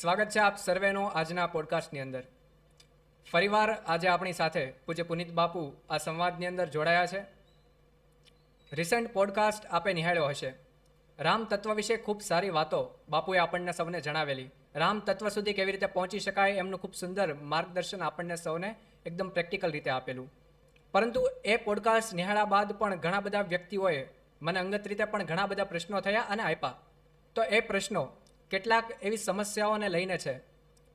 સ્વાગત છે આપ સર્વેનો આજના પોડકાસ્ટની અંદર. ફરીવાર આજે આપણી સાથે પૂજ્ય પુનિત બાપુ આ સંવાદની અંદર જોડાયા છે. રિસન્ટ પોડકાસ્ટ આપે નિહાળ્યો હશે. રામ તત્વ વિશે ખૂબ સારી વાતો બાપુએ આપણને સૌને જણાવેલી. રામ તત્વ સુધી કેવી રીતે પહોંચી શકાય એમનું ખૂબ સુંદર માર્ગદર્શન આપણને સૌને એકદમ પ્રેક્ટિકલ રીતે આપેલું. પરંતુ એ પોડકાસ્ટ નિહાળ્યા બાદ પણ ઘણા બધા વ્યક્તિઓએ મને અંગત રીતે પણ ઘણા બધા પ્રશ્નો થયા અને આપ્યા તો એ પ્રશ્નો કેટલાક એવી સમસ્યાઓને લઈને છે,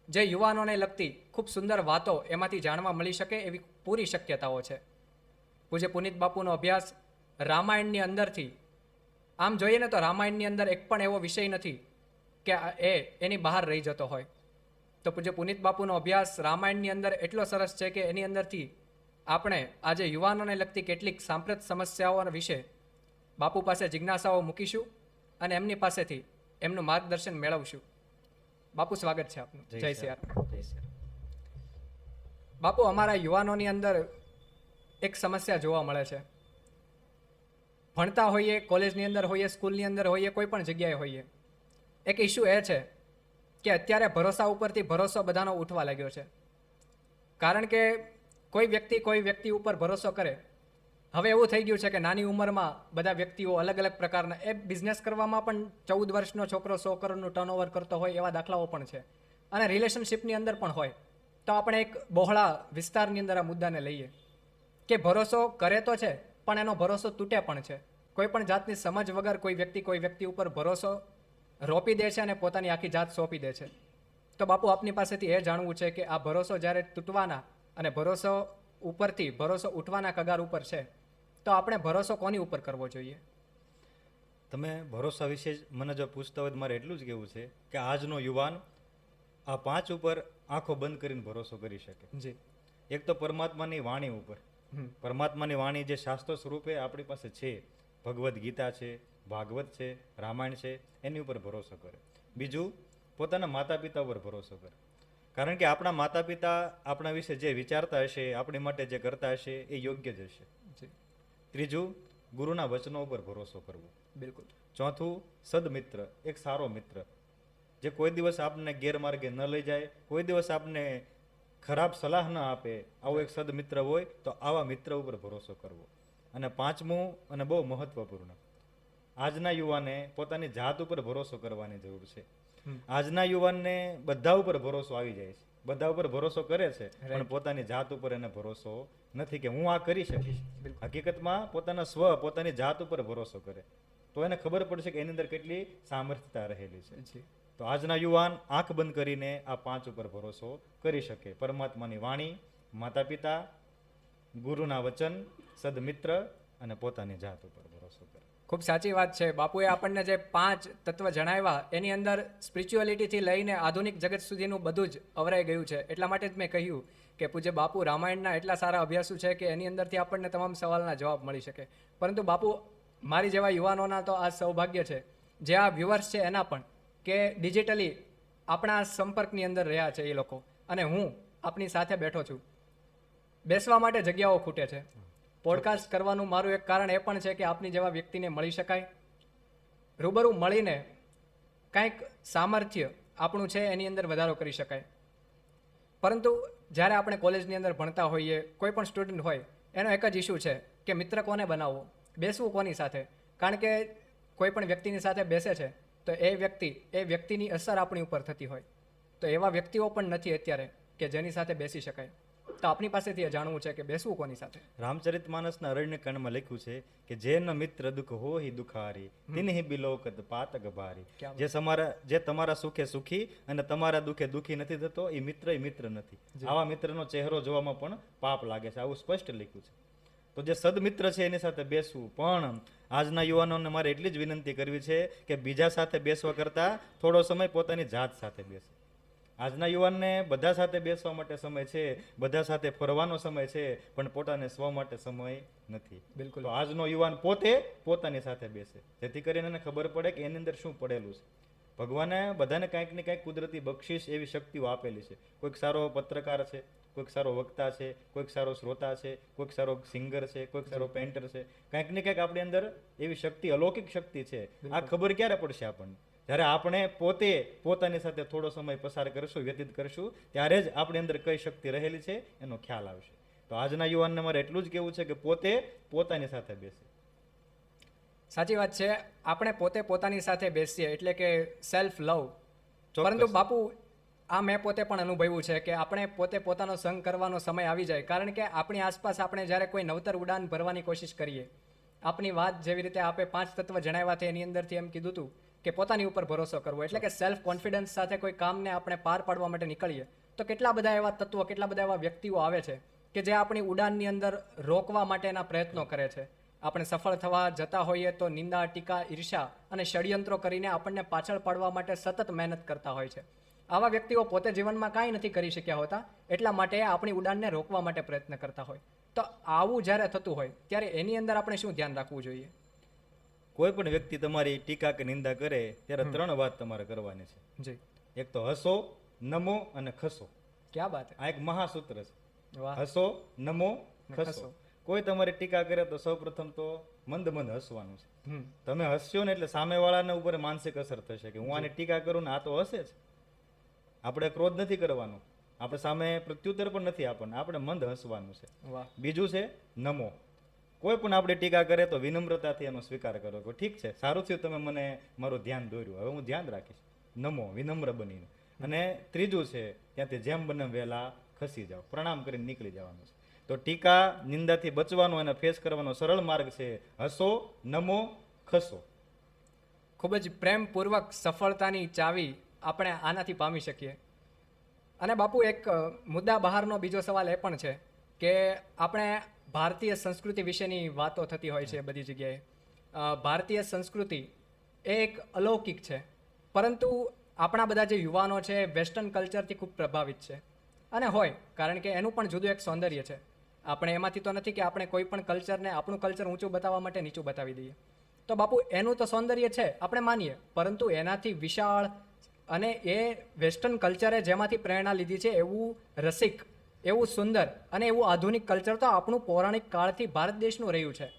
જે યુવાનોને લગતી ખૂબ સુંદર વાતો એમાંથી જાણવા મળી શકે એવી પૂરી શક્યતાઓ છે. પૂજ્ય પુનિત બાપુનો અભ્યાસ રામાયણની અંદરથી, આમ જોઈએ ને તો રામાયણની અંદર એક પણ એવો વિષય નથી કે એ એની બહાર રહી જતો હોય. તો પૂજ્ય પુનિત બાપુનો અભ્યાસ રામાયણની અંદર એટલો સરસ છે કે એની અંદરથી આપણે આજે યુવાનોને લગતી કેટલીક સાંપ્રત સમસ્યાઓ વિશે બાપુ પાસે જિજ્ઞાસાઓ મૂકીશું અને એમની પાસેથી એમનું માર્ગદર્શન મેળવશું. બાપુ સ્વાગત છે આપનું. જય શ્રી જય બાપુ અમારા યુવાનોની અંદર એક સમસ્યા જોવા મળે છે. ભણતા હોઈએ કોલેજની અંદર હોઈએ સ્કૂલની અંદર હોઈએ કોઈ પણ જગ્યાએ હોઈએ એક ઇસ્યુ એ છે કે અત્યારે ભરોસા ઉપરથી ભરોસો બધાનો ઉઠવા લાગ્યો છે. કારણ કે કોઈ વ્યક્તિ કોઈ વ્યક્તિ ઉપર ભરોસો કરે હવે એવું થઈ ગયું છે કે નાની ઉંમરમાં બધા વ્યક્તિઓ અલગ અલગ પ્રકારના, એ બિઝનેસ કરવામાં પણ ચૌદ વર્ષનો છોકરો સો કરોડનું ટર્નઓવર કરતો હોય એવા દાખલાઓ પણ છે. અને રિલેશનશિપની અંદર પણ હોય. તો આપણે એક બહોળા વિસ્તારની અંદર આ મુદ્દાને લઈએ. કે ભરોસો કરે તો છે, પણ એનો ભરોસો તૂટે પણ છે. કોઈ પણ જાતની સમજ વગર કોઈ વ્યક્તિ કોઈ વ્યક્તિ ઉપર ભરોસો રોપી દે છે અને પોતાની આખી જાત સોંપી દે છે. તો બાપુ, આપની પાસેથી એ જાણવું છે કે આ ભરોસો જ્યારે તૂટવાના અને ભરોસો ઉપરથી, ભરોસો ઉઠવાના કગાર ઉપર છે તો આપણે ભરોસો કોની ઉપર કરવો જોઈએ? તમે ભરોસા વિશે જ મને જો પૂછતા હોય મારે એટલું જ કહેવું છે કે આજનો યુવાન આ પાંચ ઉપર આંખો બંધ કરીને ભરોસો કરી શકે. જી. એક તો પરમાત્માની વાણી ઉપર. પરમાત્માની વાણી જે શાસ્ત્ર સ્વરૂપે આપણી પાસે છે ભગવદ્ ગીતા છે ભાગવત છે રામાયણ છે એની ઉપર ભરોસો કરે. બીજું પોતાના માતા પિતા ઉપર ભરોસો કરે. કારણ કે આપણા માતા પિતા આપણા વિશે જે વિચારતા હશે આપણી માટે જે કરતા હશે એ યોગ્ય જ હશે. જી. ત્રીજું ગુરુના વચનો ઉપર ભરોસો કરવો. બિલકુલ. ચોથું સદમિત્ર એક સારો મિત્ર. જે કોઈ દિવસ આપને ગેરમાર્ગે ન લઈ જાય કોઈ દિવસ આપને ખરાબ સલાહ ન આપે આવો એક સદમિત્ર હોય તો આવા મિત્ર ઉપર ભરોસો કરવો. અને પાંચમું અને બહુ મહત્વપૂર્ણ આજના યુવાને પોતાની જાત ઉપર ભરોસો કરવાની જરૂર છે. આજના યુવાનને બધા ઉપર ભરોસો આવી જાય છે. બધા ઉપર ભરોસો કરે છે પણ પોતાની જાત ઉપર એને ભરોસો નથી કે હું આ કરી શકીશ. હકીકતમાં પોતાના સ્વ પોતાની જાત ઉપર ભરોસો કરે. તો એને ખબર પડશે કે એની અંદર કેટલી સામર્થ્યતા રહેલી છે. તો આજના યુવાન આંખ બંધ કરીને આ પાંચ ઉપર ભરોસો કરી શકે. પરમાત્માની વાણી માતા પિતા ગુરુના વચન સદમિત્ર અને પોતાની જાત ઉપર ભરોસો કરે. ખૂબ સાચી વાત છે. બાપુએ આપણને જે પાંચ તત્વ જણાવ્યા, એની અંદર સ્પિરિચ્યુઅલિટીથી લઈને આધુનિક જગત સુધીનું બધું જ અવરાઈ ગયું છે. એટલા માટે જ મેં કહ્યું કે પૂજ્ય બાપુ રામાયણના એટલા સારા અભ્યાસુ છે કે એની અંદરથી આપણને તમામ સવાલના જવાબ મળી શકે. પરંતુ બાપુ, મારી જેવા યુવાનોના તો આ સૌભાગ્ય છે. જે આ વ્યુઅર્સ છે એના પણ કે ડિજિટલી આપણા સંપર્કની અંદર રહ્યા છે એ લોકો. અને હું આપની સાથે બેઠો છું. બેસવા માટે જગ્યાઓ ખૂટે છે. પોડકાસ્ટ કરવાનું મારું એક કારણ એ પણ છે કે આપની જેવા વ્યક્તિને મળી શકાય. રૂબરૂ મળીને કાંઈક સામર્થ્ય આપણું છે એની અંદર વધારો કરી શકાય. પરંતુ જ્યારે આપણે કોલેજની અંદર ભણતા હોઈએ, કોઈ પણ સ્ટુડન્ટ હોય, એનો એક જ ઇસ્યુ છે કે મિત્ર કોને બનાવવો? બેસવું કોની સાથે? કારણ કે કોઈ પણ વ્યક્તિની સાથે બેસે છે, તો એ વ્યક્તિ, એ વ્યક્તિની અસર આપણી ઉપર થતી હોય. તો એવા વ્યક્તિઓ પણ નથી અત્યારે કે જેની સાથે બેસી શકાય. તો આપની પાસેથી જાણવું છે કે બેસવું કોની સાથે? રામચરિત માનસના અરણ્યકાંડમાં લખ્યું છે કે જેન મિત્ર દુઃખ હોહિ દુખારી તિન્હિ બિલોકત પાતક ભારી. જે તમારા જે તમારા સુખે સુખી અને તમારા દુઃખે દુઃખી નથી થતો એ મિત્ર એ મિત્ર નથી. આવા મિત્રનો ચહેરો જોવામાં પણ પાપ લાગે છે. આવું સ્પષ્ટ લખ્યું છે. તો જે સદમિત્ર છે એની સાથે બેસવું પણ આજના યુવાનોને મારે એટલી જ વિનંતી કરવી છે કે બીજા સાથે બેસવા કરતાં થોડો સમય પોતાની જાત સાથે બેસે. આજના યુવાનને બધા સાથે બેસવા માટે સમય છે બધા સાથે ફરવાનો સમય છે પણ પોતાને સ્વ માટે સમય નથી. બિલકુલ. આજનો યુવાન પોતે પોતાની સાથે બેસે. જેથી કરીને એને ખબર પડે કે એની અંદર શું પડેલું છે. ભગવાને બધાને કાંઈક ને કાંઈક કુદરતી બક્ષિસ એવી શક્તિઓ આપેલી છે. કોઈક સારો પત્રકાર છે કોઈક સારો વક્તા છે કોઈક સારો શ્રોતા છે કોઈક સારો સિંગર છે કોઈક સારો પેન્ટર છે. કાંઈક ને કાંઈક આપણી અંદર એવી શક્તિ અલૌકિક શક્તિ છે. આ ખબર ક્યારે પડશે આપણને? જ્યારે આપણે પોતે પોતાની સાથે થોડો સમય પસાર કરશું વ્યતીત કરશું ત્યારે જ આપણી અંદર કઈ શક્તિ રહેલી છે એનો ખ્યાલ આવશે. તો આજના યુવાનને મારે એટલું જ કહેવું છે કે પોતે પોતાની સાથે બેસે. સાચી વાત છે. આપણે પોતે પોતાની સાથે બેસીએ એટલે કે સેલ્ફ લવ. પરંતુ બાપુ આ મેં પોતે પણ અનુભવ્યું છે કે આપણે પોતે પોતાનો સંગ કરવાનો સમય આવી જાય. કારણ કે આપણી આસપાસ આપણે જ્યારે કોઈ નવતર ઉડાન ભરવાની કોશિશ કરીએ આપની વાત જેવી રીતે આપે પાંચ તત્વ જણાવ્યા છે એની અંદરથી એમ કીધું હતું કે પોતાની ઉપર ભરોસો કરવો. એટલે કે સેલ્ફ કોન્ફિડન્સ સાથે કોઈ કામને આપણે પાર પાડવા માટે નીકળીએ તો કેટલા બધા એવા તત્વો કેટલા બધા એવા વ્યક્તિઓ આવે છે કે જે આપણી ઉડાનની અંદર રોકવા માટેના પ્રયત્નો કરે છે. આપણે સફળ થવા જતા હોઈએ તો નિંદા ટીકા ઈર્ષા અને ષડયંત્રો કરીને આપણને પાછળ પાડવા માટે સતત મહેનત કરતા હોય છે. આવા વ્યક્તિઓ પોતે જીવનમાં કાંઈ નથી કરી શક્યા હોતા એટલા માટે આપણી ઉડાનને રોકવા માટે પ્રયત્ન કરતા હોય. તો આવું જ્યારે થતું હોય ત્યારે એની અંદર આપણે શું ધ્યાન રાખવું જોઈએ? કોઈ પણ વ્યક્તિ તમારી ટીકા કે નિંદા કરે ત્યારે ત્રણ વાત તમારે કરવાની છે. જી. એક તો હસો નમો અને ખસો. ક્યાં વાત આ એક મહાસૂત્ર છે. હસો નમો ખસો. કોઈ તમારી ટીકા કરે તો સૌપ્રથમ તો મંદ મંદ હસવાનું છે. તમે હસ્યો ને એટલે સામેવાળાને ઉપર માનસિક અસર થશે કે હું આની ટીકા કરું ને આ તો હસે જ. આપણે ક્રોધ નથી કરવાનો. આપણે સામે પ્રત્યુત્તર પણ નથી આપણને આપણે મંદ હસવાનું છે. બીજું છે નમો. કોઈ પણ આપણે ટીકા કરે તો વિનમ્રતાથી એનો સ્વીકાર કરો કે ઠીક છે, સારું થયું તમે મને મારું ધ્યાન દોર્યું. હવે હું ધ્યાન રાખીશ. નમો, વિનમ્ર બનીને. અને ત્રીજું છે, ત્યાંથી જેમ બને વહેલા ખસી જાઓ. પ્રણામ કરીને નીકળી જવાનું છે. તો ટીકા નિંદાથી બચવાનો અને ફેસ કરવાનો સરળ માર્ગ છે, હસો, નમો, ખસો. ખૂબ જ પ્રેમપૂર્વક સફળતાની ચાવી આપણે આનાથી પામી શકીએ. અને બાપુ, એક મુદ્દા બહારનો બીજો સવાલ એ પણ છે કે આપણે ભારતીય સંસ્કૃતિ વિશેની વાતો થતી હોય છે બધી જગ્યાએ. ભારતીય સંસ્કૃતિ એ એક અલૌકિક છે. પરંતુ આપણા બધા જે યુવાનો છે, વેસ્ટર્ન કલ્ચરથી ખૂબ પ્રભાવિત છે. અને હોય, કારણ કે એનું પણ જુદું એક સૌંદર્ય છે. આપણે એમાંથી તો નથી કે આપણે કોઈ પણ કલ્ચરને આપણું કલ્ચર ઊંચું બતાવવા માટે નીચું બતાવી દઈએ. તો બાપુ, એનું તો સૌંદર્ય છે, આપણે માનીએ. પરંતુ એનાથી વિશાળ અને એ વેસ્ટર્ન કલ્ચરે જેમાંથી પ્રેરણા લીધી છે એવું રસિક એવું સુંદર અને એવું આધુનિક કલ્ચર તો આપણું પૌરાણિક કાળથી ભારત દેશનું રહ્યું છે.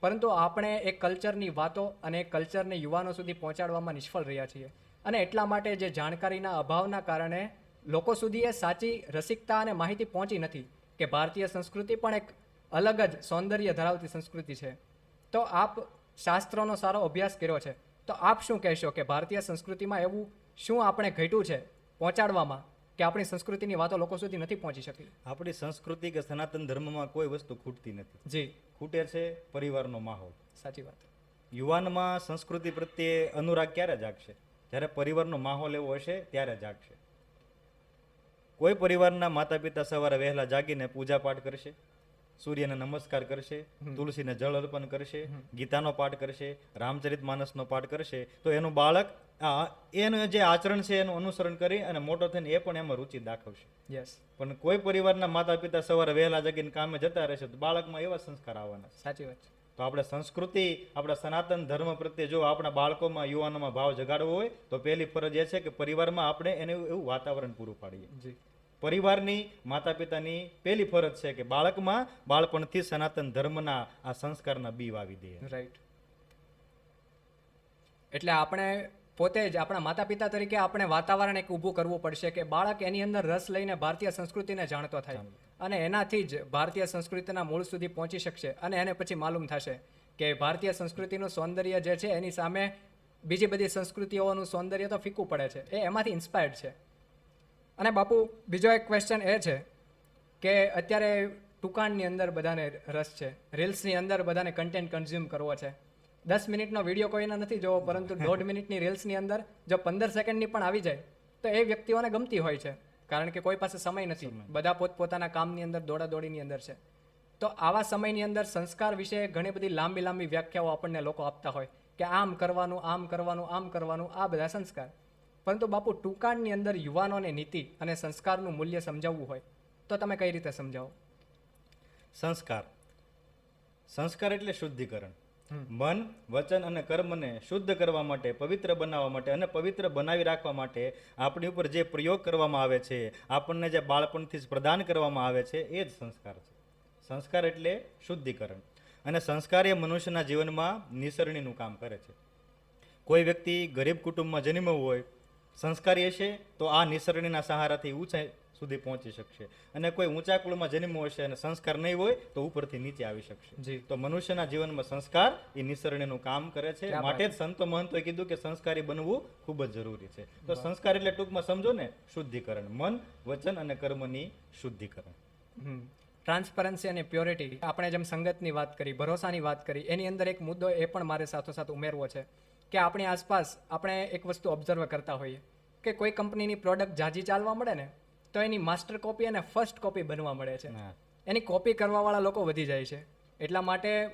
પરંતુ આપણે એ કલ્ચરની વાતો અને કલ્ચરને યુવાનો સુધી પહોંચાડવામાં નિષ્ફળ રહ્યા છીએ. અને એટલા માટે જે જાણકારીના અભાવના કારણે લોકો સુધી એ સાચી રસિકતા અને માહિતી પહોંચી નથી કે ભારતીય સંસ્કૃતિ પણ એક અલગ જ સૌંદર્ય ધરાવતી સંસ્કૃતિ છે. તો આપ શાસ્ત્રોનો સારો અભ્યાસ કર્યો છે. તો આપ શું કહેશો કે ભારતીય સંસ્કૃતિમાં એવું શું આપણે ઘટ્યું છે? પહોંચાડવામાં? કે આપણી સંસ્કૃતિની વાતો લોકો સુધી નથી પહોંચી શકી. આપણી સંસ્કૃતિ કે સનાતન ધર્મમાં કોઈ વસ્તુ ખૂટતી નથી. જી. ખૂટે છે પરિવારનો માહોલ. સાચી વાત. યુવાનમાં સંસ્કૃતિ પ્રત્યે અનુરાગ ક્યારે જાગશે? જ્યારે પરિવારનો માહોલ એવો હશે ત્યારે જાગશે. કોઈ પરિવારના માતા પિતા સવારે વહેલા જાગીને પૂજા પાઠ કરશે સૂર્યને નમસ્કાર કરશે તુલસીને જળ અર્પણ કરશે ગીતાનો પાઠ કરશે રામચરિત માનસનો પાઠ કરશે તો એનું બાળક એનું જે આચરણ છે એનું અનુસરણ કરી અને મોટો થઈને એ પણ એમાં રુચિ દાખવશે. યસ પણ કોઈ પરિવારના માતા પિતા સવારે વહેલા જાગીને કામે જતા રહેશે તો બાળકમાં એવા સંસ્કાર આવવાના સાચી વાત છે. તો આપણે સંસ્કૃતિ આપણા સનાતન ધર્મ પ્રત્યે જો આપણા બાળકોમાં યુવાનોમાં ભાવ જગાડવો હોય તો પહેલી ફરજ એ છે કે પરિવારમાં આપણે એને એવું વાતાવરણ પૂરું પાડીએ. જી. પરિવારની માતા પિતાની પહેલી ફરજ છે કે બાળકમાં બાળપણથી સનાતન ધર્મના આ સંસ્કારના બી વાવી દે. રાઈટ એટલે આપણે પોતે જ આપણા માતા પિતા તરીકે આપણે વાતાવરણ એક ઊભું કરવું પડશે કે બાળક એની અંદર રસ લઈને ભારતીય સંસ્કૃતિને જાણતો થાય. અને એનાથી જ ભારતીય સંસ્કૃતિના મૂળ સુધી પહોંચી શકશે અને એને પછી માલુમ થશે કે ભારતીય સંસ્કૃતિનું સૌંદર્ય જે છે એની સામે બીજી બધી સંસ્કૃતિઓનું સૌંદર્ય તો ફીકું પડે છે. એ એમાંથી ઇન્સ્પાયર્ડ છે. અને બાપુ, બીજો એક ક્વેશ્ચન એ છે કે અત્યારે ટૂંકાણની અંદર બધાને રસ છે. રીલ્સની અંદર બધાને કન્ટેન્ટ કન્ઝ્યુમ કરવો છે. દસ મિનિટનો વીડિયો કોઈને નથી જોવો પરંતુ દોઢ મિનિટની રીલ્સની અંદર જો પંદર સેકન્ડની પણ આવી જાય તો એ વ્યક્તિઓને ગમતી હોય છે. કારણ કે કોઈ પાસે સમય નથી. બધા પોતપોતાના કામની અંદર દોડાદોડીની અંદર છે. તો આવા સમયની અંદર સંસ્કાર વિશે ઘણી બધી લાંબી લાંબી વ્યાખ્યાઓ આપણને લોકો આપતા હોય કે આમ કરવાનું આમ કરવાનું આમ કરવાનું આ બધા સંસ્કાર. પરંતુ બાપુ ટૂંકાણની અંદર યુવાનોને નીતિ અને સંસ્કારનું મૂલ્ય સમજાવવું હોય તો તમે કઈ રીતે સમજાવો? સંસ્કાર. સંસ્કાર એટલે શુદ્ધિકરણ. મન, વચન અને કર્મને શુદ્ધ કરવા માટે, પવિત્ર બનાવવા માટે અને પવિત્ર બનાવી રાખવા માટે આપણી ઉપર જે પ્રયોગ કરવામાં આવે છે, આપણને જે બાળપણથી જ પ્રદાન કરવામાં આવે છે, એ જ સંસ્કાર છે. સંસ્કાર એટલે શુદ્ધિકરણ. અને સંસ્કાર એ મનુષ્યના જીવનમાં નિસરણીનું કામ કરે છે. કોઈ વ્યક્તિ ગરીબ કુટુંબમાં જન્મ્યો હોય, સંસ્કારી હશે તો આ નિસરણીના સહારાથી ઊંચાઈ સુધી પહોંચી શકશે. અને કોઈ ઊંચા કુળમાં જન્મ્યો હશે અને સંસ્કાર નહીં હોય તો ઉપરથી નીચે આવી શકશે. જી. તો મનુષ્યના જીવનમાં સંસ્કાર એ નિસરણીનું કામ કરે છે. માટે જ સંતો મહંતોએ કીધું કે સંસ્કારી બનવું ખૂબ જ જરૂરી છે. તો સંસ્કાર એટલે ટૂંકમાં સમજો ને શુદ્ધિકરણ. મન વચન અને કર્મની શુદ્ધિકરણ. ટ્રાન્સપરન્સી અને પ્યોરિટી આપણે જેમ સંગતની વાત કરી ભરોસાની વાત કરી એની અંદર એક મુદ્દો એ પણ મારે સાથોસાથ ઉમેરવો છે કે આપણી આસપાસ આપણે એક વસ્તુ ઓબ્ઝર્વ કરતા હોઈએ કે કોઈ કંપનીની પ્રોડક્ટ જાજી ચાલવા મળે ને તો એની માસ્ટર કોપી અને ફર્સ્ટ કોપી બનવા મળે છે. એની કોપી કરવાવાળા લોકો વધી જાય છે. એટલા માટે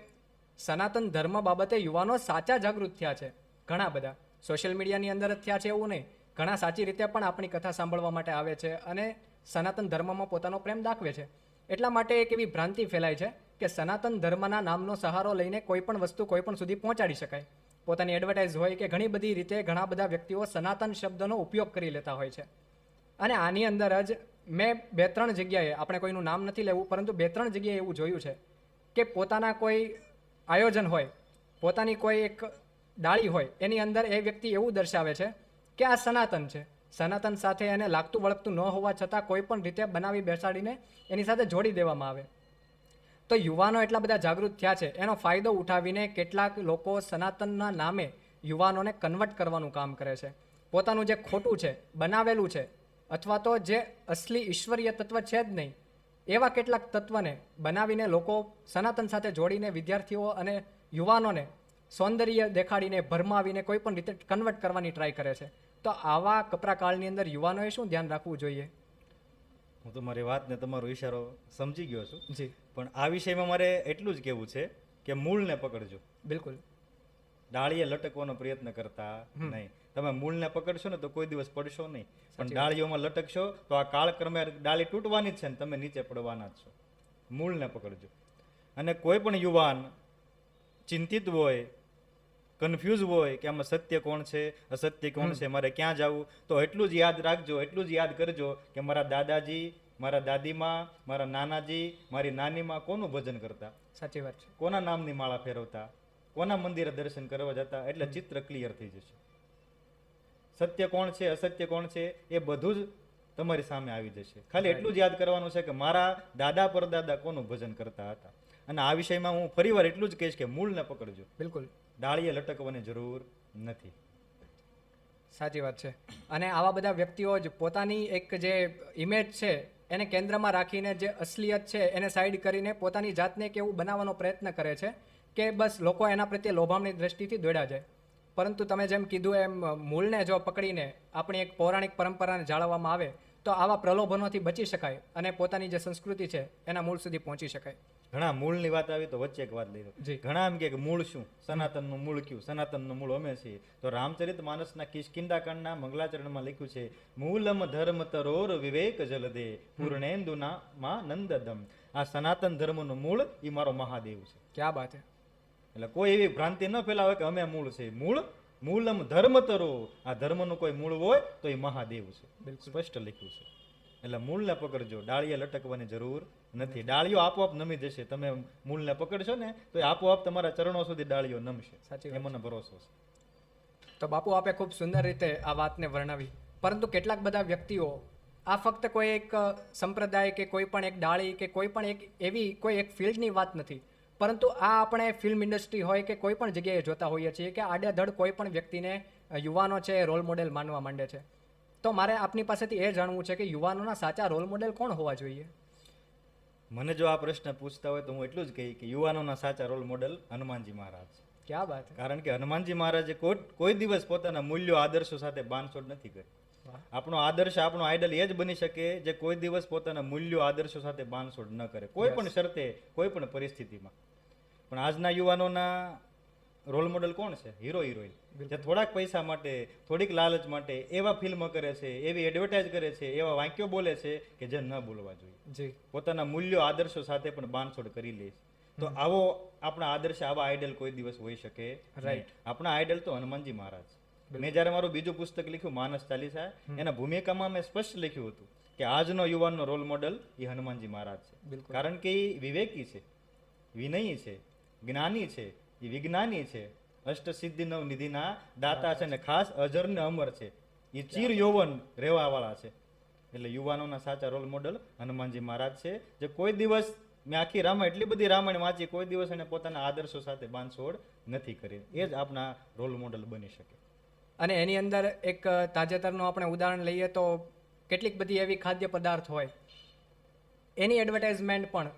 સનાતન ધર્મ બાબતે યુવાનો સાચા જાગૃત થયા છે. ઘણા બધા. સોશિયલ મીડિયાની અંદર જ થયા છે એવું નહીં. ઘણા સાચી રીતે પણ આપણી કથા સાંભળવા માટે આવે છે અને સનાતન ધર્મમાં પોતાનો પ્રેમ દાખવે છે. એટલા માટે એક એવી ભ્રાંતિ ફેલાય છે કે સનાતન ધર્મના નામનો સહારો લઈને કોઈ પણ વસ્તુ કોઈ પણ સુધી પહોંચાડી શકાય. પોતાની એડવર્ટાઇઝ હોય કે ઘણી બધી રીતે ઘણા બધા વ્યક્તિઓ સનાતન શબ્દનો ઉપયોગ કરી લેતા હોય છે. અને આની અંદર જ મેં બે ત્રણ જગ્યાએ, આપણે કોઈનું નામ નથી લેવું, પરંતુ બે ત્રણ જગ્યાએ એવું જોયું છે કે પોતાના કોઈ આયોજન હોય, પોતાની કોઈ એક ડાળી હોય, એની અંદર એ વ્યક્તિ એવું દર્શાવે છે કે આ સનાતન છે. સનાતન સાથે એને લાગતું વળગતું ન હોવા છતાં કોઈ પણ રીતે બનાવી બેસાડીને એની સાથે જોડી દેવામાં આવે. તો યુવાનો એટલા બધા જાગૃત થયા છે. એનો ફાયદો ઉઠાવીને કેટલાક લોકો સનાતનના નામે યુવાનોને કન્વર્ટ કરવાનું કામ કરે છે. પોતાનું જે ખોટું છે, બનાવેલું છે અથવા તો જે અસલી ઈશ્વરીય તત્વ છે જ નહીં એવા કેટલાક તત્વને બનાવીને લોકો સનાતન સાથે જોડીને વિદ્યાર્થીઓ અને યુવાનોને સૌંદર્ય દેખાડીને ભરમાવીને કોઈ પણ રીતે કન્વર્ટ કરવાની ટ્રાય કરે છે. તો આવા કપરા કાળની અંદર યુવાનોએ શું ધ્યાન રાખવું જોઈએ? હું તમારી વાતને તમારો ઈશારો સમજી ગયો છું. જી. પણ આ વિષયમાં મારે એટલું જ કહેવું છે કે મૂળને પકડજો. બિલકુલ. ડાળીએ લટકવાનો પ્રયત્ન કરતા નહીં. તમે મૂળને પકડશો ને તો કોઈ દિવસ પડશો નહીં. પણ ડાળીઓમાં લટકશો તો આ કાળક્રમે ડાળી તૂટવાની જ છે ને તમે નીચે પડવાના જ છો. મૂળને પકડજો. અને કોઈ પણ યુવાન ચિંતિત હોય કન્ફ્યુઝ હોય કે આમાં સત્ય કોણ છે અસત્ય કોણ છે મારે ક્યાં જવું તો એટલું જ યાદ રાખજો એટલું જ યાદ કરજો કે મારા દાદાજી મારા દાદીમાં મારા નાનાજી મારી નાનીમાં કોનું ભજન કરતા? સાચી વાત છે. કોના નામની માળા ફેરવતા? કોના મંદિરે દર્શન કરવા જતા? એટલે ચિત્ર ક્લિયર થઈ જશે. સત્ય કોણ છે અસત્ય કોણ છે એ બધું જ તમારી સામે આવી જશે. ખાલી એટલું જ યાદ કરવાનું છે કે મારા દાદા પરદાદા કોનું ભજન કરતા હતા? અને આ વિષયમાં હું ફરીવાર એટલું જ કહીશ કે મૂળને પકડજો. બિલકુલ. ડાળીએ લટકવાની જરૂર નથી. સાચી વાત છે. અને આવા બધા વ્યક્તિઓ જ પોતાની એક જે ઇમેજ છે એને કેન્દ્રમાં રાખીને જે અસલિયત છે એને સાઈડ કરીને પોતાની જાતને એક એવું બનાવવાનો પ્રયત્ન કરે છે કે બસ લોકો એના પ્રત્યે લોભામણી દ્રષ્ટિથી દોડ્યા જાય. પરંતુ તમે જેમ કીધું એમ મૂળને જો પકડીને આપણી એક પૌરાણિક પરંપરાને જાળવવામાં આવે તો આવા પ્રલોભનોથી બચી શકાય અને પોતાની જે સંસ્કૃતિ છે એના મૂળ સુધી પહોંચી શકાય. ઘણા મૂળની વાત આવી તો વચ્ચે એક વાત લઈ લો. ઘણા એમ કે મૂળ શું? સનાતનનું મૂળ કયું? સનાતનનું મૂળ અમે છીએ. તો રામચરિત માનસના કિષ્કિંદાકાંડના મંગલાચરણમાં લખ્યું છે મૂલમ ધર્મ તરોર વિવેક જલદે પૂર્ણેન્દુના માં નંદદમ આ સનાતન ધર્મનું મૂળ એ મારો મહાદેવ છે. ક્યાં બાત છે એટલે કોઈ એવી ભ્રાંતિ ન ફેલાવે કે અમે મૂળ છે. મૂળ મૂલમ ધર્મ તરો આ ધર્મનું કોઈ મૂળ હોય તો એ મહાદેવ છે. સ્પષ્ટ લખ્યું છે. એટલે મૂળને પકડજો. ડાળીએ લટકવાની જરૂર નથી. ડાળીઓ આપોઆપ નમી જશે. તમે મૂળને પકડશો ને તો આપોઆપ તમારા ચરણો સુધી ડાળીઓ નમશે. સાચી એ મને ભરોસો છે. તો બાપુ આપે ખૂબ સુંદર રીતે આ વાતને વર્ણવી. પરંતુ કેટલાક બધા વ્યક્તિઓ આ ફક્ત કોઈ એક સંપ્રદાય કે કોઈ પણ એક ડાળી કે કોઈ પણ એક એવી કોઈ એક ફિલ્ડની વાત નથી. પરંતુ આ આપણે ફિલ્મ ઇન્ડસ્ટ્રી હોય કે કોઈ પણ જગ્યાએ જોતા હોઈએ છીએ કે આડેધડ કોઈ પણ વ્યક્તિને યુવાનો છે રોલ મોડેલ માનવા માંડે છે. તો મારે આપની પાસેથી એ જાણવું છે કે યુવાનોના સાચા રોલ મોડેલ કોણ હોવા જોઈએ? મને જો આ પ્રશ્ન પૂછતા હોય તો હું એટલું જ કહી કે યુવાનોના સાચા રોલ મોડેલ હનુમાનજી મહારાજ ક્યાં વાત કારણ કે હનુમાનજી મહારાજે કોઈ કોઈ દિવસ પોતાના મૂલ્યો આદર્શો સાથે બાંધછોડ નથી કરી. આપણો આદર્શ આપણો આઈડલ એ જ બની શકે જે કોઈ દિવસ પોતાના મૂલ્યો આદર્શો સાથે બાંધછોડ ન કરે. કોઈ પણ શરતે કોઈ પણ પરિસ્થિતિમાં. પણ આજના યુવાનોના રોલ મોડલ કોણ છે? હીરો હિરોઈન જે થોડાક પૈસા માટે થોડીક લાલચ માટે એવા ફિલ્મ કરે છે એવી એડવર્ટાઇઝ કરે છે એવા વાક્યો બોલે છે કે જે ન બોલવા જોઈએ. પોતાના મૂલ્યો આદર્શો સાથે પણ બાંધછોડ કરી લે. તો આવો આપણા આદર્શ આવા આઈડલ કોઈ દિવસ હોઈ શકે. રાઈટ આપણા આઈડલ તો હનુમાનજી મહારાજ મેં જ્યારે મારું બીજું પુસ્તક લખ્યું માનસ ચાલીસા એના ભૂમિકામાં મેં સ્પષ્ટ લખ્યું હતું કે આજનો યુવાનનો રોલ મોડલ એ હનુમાનજી મહારાજ છે. કારણ કે એ વિવેકી છે વિનયી છે જ્ઞાની છે એ વિજ્ઞાની છે. અષ્ટ સિદ્ધિ નવ નિધિના દાતા છે અને ખાસ અજર ને અમર છે. એ ચીર યૌવન રહેવા વાળા છે. એટલે યુવાનોના સાચા રોલ મોડલ હનુમાનજી મહારાજ છે. જે કોઈ દિવસ મેં આખી રામાયણ એટલી બધી રામાયણ વાંચી કોઈ દિવસ એને પોતાના આદર્શો સાથે બાંધછોડ નથી કરી. એ જ આપના રોલ મોડલ બની શકે. અને એની અંદર એક તાજેતરનું આપણે ઉદાહરણ લઈએ તો કેટલીક બધી એવી ખાદ્ય પદાર્થ હોય. એની એડવર્ટાઇઝમેન્ટ પણ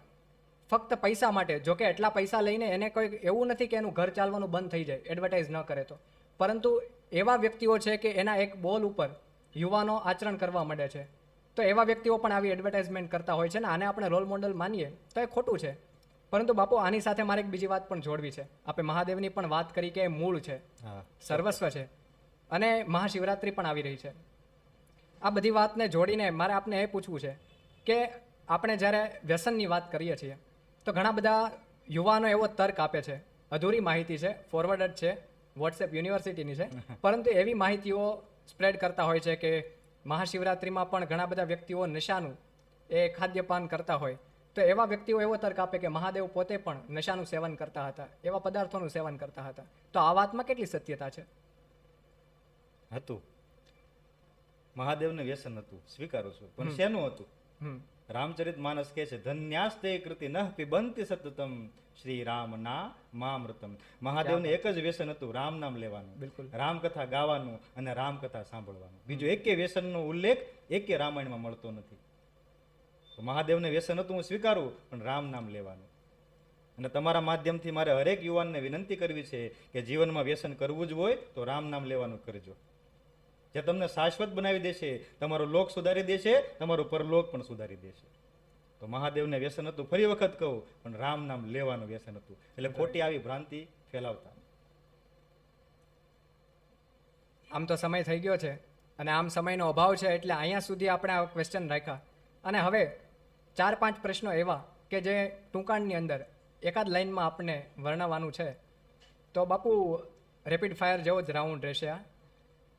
ફક્ત પૈસા માટે જો કે એટલા પૈસા લઈને એને કોઈ એવું નથી કે એનું ઘર ચાલવાનું બંધ થઈ જાય એડવર્ટાઇઝ ન કરે તો. પરંતુ એવા વ્યક્તિઓ છે કે એના એક બોલ ઉપર યુવાનો આચરણ કરવા માંડે છે. તો એવા વ્યક્તિઓ પણ આવી એડવર્ટાઇઝમેન્ટ કરતા હોય છે ને આને આપણે રોલ મોડલ માનીએ તો એ ખોટું છે. પરંતુ બાપુ આની સાથે મારે એક બીજી વાત પણ જોડવી છે. આપણે મહાદેવની પણ વાત કરી કે એ મૂળ છે. સર્વસ્વ છે. અને મહાશિવરાત્રિ પણ આવી રહી છે. આ બધી વાતને જોડીને મારે આપને એ પૂછવું છે કે આપણે જ્યારે વ્યસનની વાત કરીએ છીએ તો ઘણા બધા યુવાનો એવો તર્ક આપે છે. અધૂરી માહિતી છે ફોરવર્ડ જ છે વોટ્સએપ યુનિવર્સિટીની છે. પરંતુ એવી માહિતીઓ સ્પ્રેડ કરતા હોય છે કે મહાશિવરાત્રિમાં પણ ઘણા બધા વ્યક્તિઓ નશાનું એ ખાદ્યપાન કરતા હોય. તો એવા વ્યક્તિઓ એવો તર્ક આપે કે મહાદેવ પોતે પણ નશાનું સેવન કરતા હતા એવા પદાર્થોનું સેવન કરતા હતા. તો આ વાતમાં કેટલી સત્યતા છે? હતું. મહાદેવને વ્યસન હતું સ્વીકારું છું. પણ શેનું હતું? રામચરિત માનસ કહે છે ધન્યાસ્તે કૃતિ નઃ પિબંતિ સતતમ શ્રી રામ ના મામૃતમ. મહાદેવને એક જ વ્યસન હતું રામ નામ લેવાનું. બિલકુલ. રામકથા ગાવાનું અને રામકથા સાંભળવાનું. બીજું એકે વ્યસનનો ઉલ્લેખ એકે રામાયણમાં મળતો નથી. તો મહાદેવને વ્યસન હતું હું સ્વીકારું પણ રામ નામ લેવાનું. અને તમારા માધ્યમથી મારે હરેક યુવાનને વિનંતી કરવી છે કે જીવનમાં વ્યસન કરવું જ હોય તો રામ નામ લેવાનું કરજો. જે તમને શાશ્વત બનાવી દેશે, તમારો લોક સુધારી દેશે, તમારું પરલોક પણ સુધારી દેશે. તો મહાદેવને વ્યસન હતું, ફરી વખત કહું, પણ રામ નામ લેવાનું વ્યસન હતું. એટલે ખોટી આવી ભ્રાંતિ ફેલાવતા. આમ તો સમય થઈ ગયો છે, અને આમ સમયનો અભાવ છે, એટલે અહીંયા સુધી આપણે આ ક્વેશ્ચન રાખ્યા. અને હવે ચાર પાંચ પ્રશ્નો એવા કે જે ટૂંકાણની અંદર એકાદ લાઇનમાં આપણે વર્ણવવાનું છે. તો બાપુ રેપિડ ફાયર જેવો જ રાઉન્ડ રહેશે આ.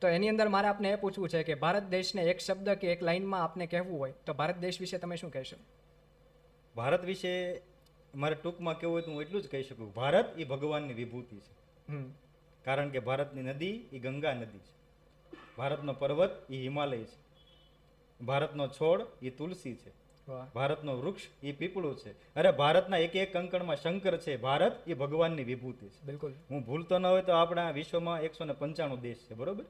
તો એની અંદર મારે આપને એ પૂછવું છે કે ભારત દેશને એક શબ્દ કે એક લાઇનમાં આપને કહેવું હોય તો ભારત દેશ વિશે તમે શું કહેશો? ભારત વિશે મારે ટૂંકમાં કહેવું હોય તો હું એટલું જ કહી શકું. ભારત એ ભગવાનની વિભૂતિ છે. કારણ કે ભારતની નદી એ ગંગા નદી છે. ભારતનો પર્વત એ હિમાલય છે. ભારતનો છોડ એ તુલસી છે. ભારતનો વૃક્ષ એ પીપળું છે. અરે ભારતના એક એક કંકણમાં શંકર છે. ભારત એ ભગવાનની વિભૂતિ છે. બિલકુલ. હું ભૂલતો ન હોય તો આપણા વિશ્વમાં એકસો ને પંચાણું દેશ છે. બરોબર?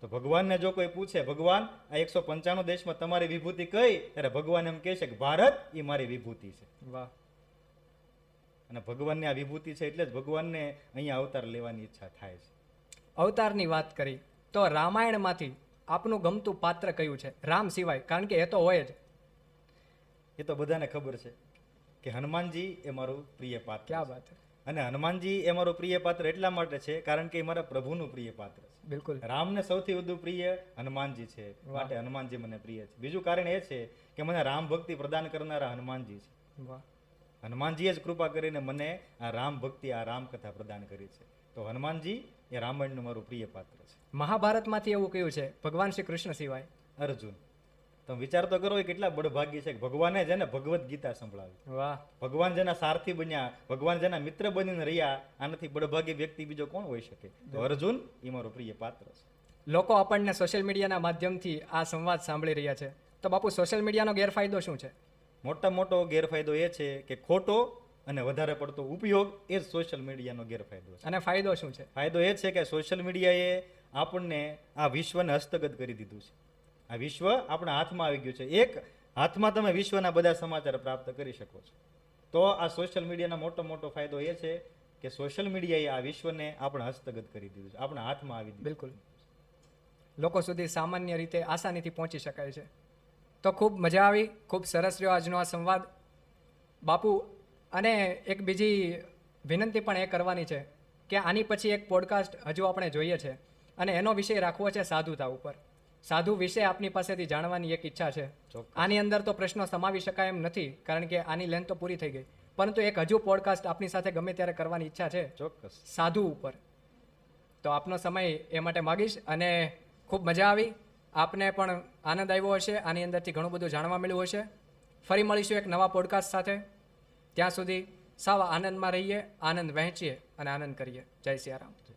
તો ભગવાનને જો કોઈ પૂછે ભગવાન આ એકસો પંચાણું દેશમાં તમારી વિભૂતિ કઈ? ત્યારે ભગવાન એમ કહે છે કે ભારત એ મારી વિભૂતિ છે. વાહ. અને ભગવાનની આ વિભૂતિ છે એટલે જ ભગવાનને અહીંયા અવતાર લેવાની ઈચ્છા થાય છે. અવતારની વાત કરી તો રામાયણમાંથી આપનું ગમતું પાત્ર કયું છે? રામ સિવાય કારણ કે એ તો હોય જ. એ તો બધાને ખબર છે કે હનુમાનજી એ મારું પ્રિય પાત્ર ક્યાં. વાત છે? અને હનુમાનજી એ મારું પ્રિય પાત્ર એટલા માટે છે કારણ કે એ મારા પ્રભુનું પ્રિય પાત્ર છે. બિલકુલ. રામને સૌથી વધુ પ્રિય હનુમાનજી છે. માટે હનુમાનજી મને પ્રિય છે. બીજું કારણ એ છે કે મને રામ ભક્તિ પ્રદાન કરનારા હનુમાનજી છે. વાહ. હનુમાનજીએ જ કૃપા કરીને મને આ રામ ભક્તિ આ રામ કથા પ્રદાન કરી છે. તો હનુમાનજી એ રામાયણનું મારું પ્રિય પાત્ર છે. મહાભારતમાંથી એવું કયું છે? ભગવાન શ્રી કૃષ્ણ સિવાય. અર્જુન. તમે વિચાર તો કરો એ કેટલા બળભાગી છે કે ભગવાને જેને ભગવદ્ ગીતા સંભળાવી. વાહ. ભગવાન જેના સારથી બન્યા ભગવાન જેના મિત્ર બનીને રહ્યા આનાથી બળભાગી વ્યક્તિ બીજો કોણ હોઈ શકે? તો અર્જુન એ મારો પ્રિય પાત્ર છે. લોકો આપણને સોશિયલ મીડિયાના માધ્યમથી આ સંવાદ સાંભળી રહ્યા છે. તો બાપુ સોશિયલ મીડિયાનો ગેરફાયદો શું છે? મોટા મોટો ગેરફાયદો એ છે કે ખોટો અને વધારે પડતો ઉપયોગ એ જ સોશિયલ મીડિયાનો ગેરફાયદો છે. અને ફાયદો શું છે? ફાયદો એ છે કે સોશિયલ મીડિયાએ આપણને આ વિશ્વને હસ્તગત કરી દીધું છે. આ વિશ્વ આપણા હાથમાં આવી ગયું છે. એક હાથમાં તમે વિશ્વના બધા સમાચાર પ્રાપ્ત કરી શકો છો. તો આ સોશિયલ મીડિયાનો મોટો મોટો ફાયદો એ છે કે સોશિયલ મીડિયાએ આ વિશ્વને આપણે હસ્તગત કરી દીધું છે. આપણા હાથમાં આવી દીધું બિલકુલ. લોકો સુધી સામાન્ય રીતે આસાનીથી પહોંચી શકાય છે. તો ખૂબ મજા આવી, ખૂબ સરસ રહ્યો આજનો આ સંવાદ. બાપુ, અને એક બીજી વિનંતી પણ એ કરવાની છે કે આની પછી એક પોડકાસ્ટ હજુ આપણે જોઈએ છે. અને એનો વિષય રાખવો છે સાધુતા ઉપર. સાધુ વિશે આપની પાસેથી જાણવાની એક ઈચ્છા છે. આની અંદર તો પ્રશ્નો સમાવી શકાય એમ નથી કારણ કે આની લેન્થ તો પૂરી થઈ ગઈ. પરંતુ એક હજુ પોડકાસ્ટ આપની સાથે ગમે ત્યારે કરવાની ઈચ્છા છે. ચોક્કસ. સાધુ ઉપર. તો આપનો સમય એ માટે માગીશ અને ખૂબ મજા આવી. આપને પણ આનંદ આવ્યો હશે આની અંદરથી ઘણું બધું જાણવા મળ્યું હશે. ફરી મળીશું એક નવા પોડકાસ્ટ સાથે. ત્યાં સુધી સાવ આનંદમાં રહીએ આનંદ વહેંચીએ અને આનંદ કરીએ. જય સિયારામ.